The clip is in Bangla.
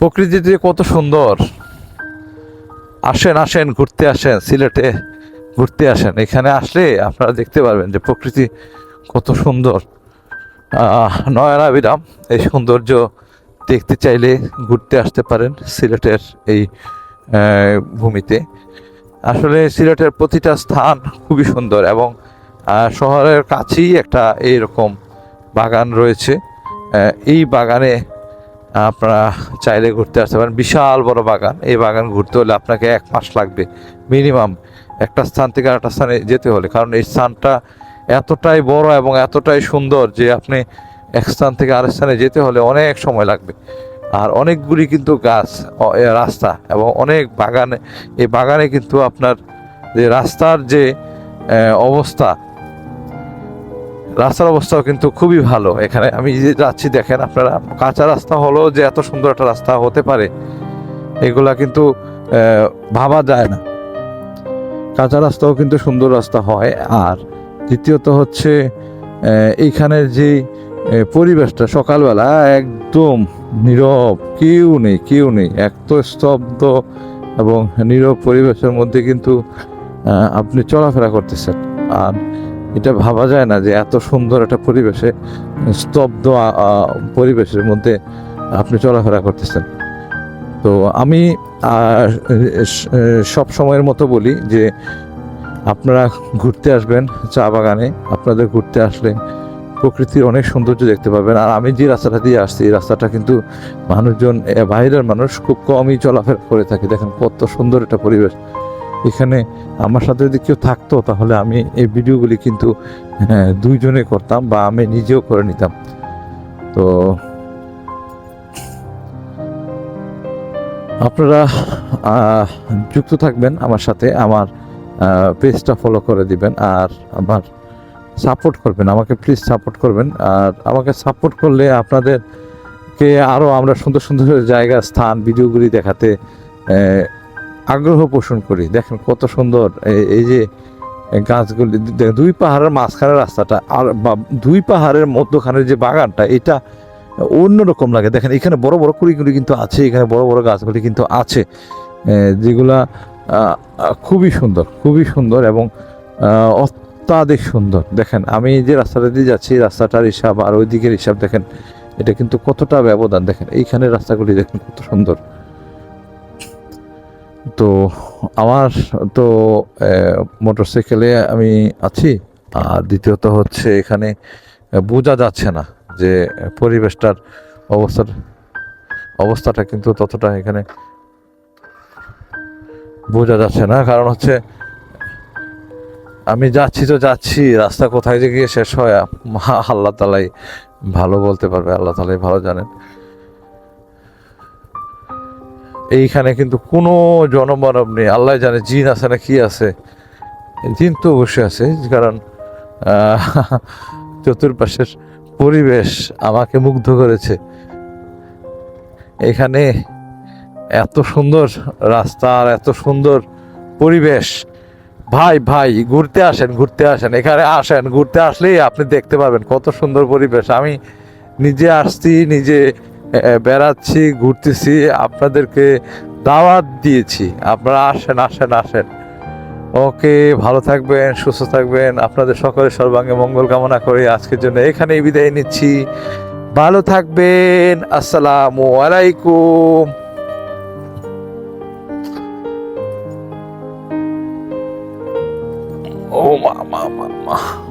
প্রকৃতিতে কত সুন্দর। আসেন আসেন, ঘুরতে আসেন, সিলেটে ঘুরতে আসেন। এখানে আসলে আপনারা দেখতে পারবেন যে প্রকৃতি কত সুন্দর। নয়নাবিরাম এই সৌন্দর্য দেখতে চাইলে ঘুরতে আসতে পারেন সিলেটের এই ভূমিতে। আসলে সিলেটের প্রতিটা স্থান খুবই সুন্দর এবং শহরের কাছেই একটা এইরকম বাগান রয়েছে। এই বাগানে আপনারা চাইলে ঘুরতে আসতে পারেন। বিশাল বড় বাগান। এই বাগান ঘুরতে হলে আপনাকে এক মাস লাগবে। মিনিমাম একটা স্থান থেকে আরেকটা স্থানে যেতে হলে। কারণ এই স্থানটা এতটাই বড় এবং এতটাই সুন্দর যে আপনি এক স্থান থেকে আরেক স্থানে যেতে হলে অনেক সময় লাগবে। আর অনেকগুলি কিন্তু গাছ রাস্তা এবং অনেক বাগানে, এই বাগানে কিন্তু আপনার যে রাস্তার যে অবস্থা রাস্তার অবস্থাও কিন্তু খুবই ভালো। এখানে আমি যে যাচ্ছি দেখেন আপনারা, কাঁচা রাস্তা হলেও যে এত সুন্দর একটা রাস্তা হতে পারে, এগুলা কিন্তু ভাবা যায় না। কাঁচা রাস্তাও কিন্তু সুন্দর রাস্তা হয়। আর দ্বিতীয়ত হচ্ছে এইখানের যে পরিবেশটা সকালবেলা একদম নীরব, কেউ নেই কেউ নেই এত স্তব্ধ এবং নীরব পরিবেশের মধ্যে কিন্তু আপনি চলাফেরা করতেছেন। আর এটা ভাবা যায় না যে এত সুন্দর একটা পরিবেশে, স্তব্ধ পরিবেশের মধ্যে আপনি চলাফেরা করতেছেন। তো আমি সব সময়ের মতো বলি যে আপনারা ঘুরতে আসবেন চা বাগানে, আপনাদের ঘুরতে আসলে প্রকৃতির অনেক সৌন্দর্য দেখতে পাবেন। আর আমি যে রাস্তাটা দিয়ে আসছি, এই রাস্তাটা কিন্তু মানুষজন বাইরের মানুষ খুব কমই চলাফেরা করে থাকে। দেখেন কত সুন্দর একটা পরিবেশ। এখানে আমার সাথে যদি কেউ থাকতো তাহলে আমি এই ভিডিওগুলি কিন্তু হ্যাঁ, দুইজনে করতাম বা আমি নিজেও করে নিতাম। তো আপনারা যুক্ত থাকবেন আমার সাথে আমার পেজটা ফলো করে দিবেন আর আমার সাপোর্ট করবেন। আমাকে প্লিজ সাপোর্ট করবেন। আর আমাকে সাপোর্ট করলে আপনাদেরকে আরও আমরা সুন্দর সুন্দর জায়গা স্থান ভিডিওগুলি দেখাতে আগ্রহ পোষণ করি। দেখেন কত সুন্দর এই- যে গাছগুলি দুই পাহাড়ের মাঝখানের রাস্তাটা আর দুই পাহাড়ের মধ্যখানের যে বাগানটা, এটা অন্যরকম লাগে। দেখেন এখানে বড় বড় কুড়িগুলি কিন্তু আছে, এখানে বড় বড় গাছগুলি কিন্তু আছে যেগুলা খুবই সুন্দর খুবই সুন্দর এবং অত্যাধিক সুন্দর। দেখেন আমি যে রাস্তাটা দিয়ে যাচ্ছি, রাস্তাটার হিসাব আর ওই দিকের হিসাব দেখেন, এটা কিন্তু কতটা ব্যবধান। দেখেন এইখানে রাস্তাগুলি দেখেন কত সুন্দর। তো আমার তো মোটর সাইকেলে আমি আছি। আর দ্বিতীয়ত হচ্ছে এখানে বোঝা যাচ্ছে না যে পরিবেশটার অবস্থার, অবস্থাটা কিন্তু ততটা এখানে বোঝা যাচ্ছে না। কারণ হচ্ছে, আমি যাচ্ছি তো যাচ্ছি, রাস্তা কোথায় যে গিয়ে শেষ হয় আল্লাহ তালাই ভালো বলতে পারবে, আল্লাহ তালাই ভালো জানেন। এইখানে কিন্তু কোনো জনমানব নেই। আল্লাহ জানে জিন আছে না কি আছে। জিন তো অবশ্যই আছে, কারণ চতুর্পাশের পরিবেশ আমাকে মুগ্ধ করেছে। এখানে এত সুন্দর রাস্তা আর এত সুন্দর পরিবেশ। ভাই ভাই, ঘুরতে আসেন ঘুরতে আসেন। এখানে আসেন, ঘুরতে আসলেই আপনি দেখতে পাবেন কত সুন্দর পরিবেশ। আমি নিজে আসছি, নিজে বেড়াচ্ছি, ঘুরতেছি, আপনাদেরকে দাওয়াত দিয়েছি। আপনারা আসেন আসেন আসেন। ওকে, ভালো থাকবেন, সুস্থ থাকবেন। আপনাদের সকলের সর্বাঙ্গে মঙ্গল কামনা করে আজকের জন্য এখানেই বিদায় নিচ্ছি। ভালো থাকবেন, আসসালামু আলাইকুম। ও মা মা মা মা।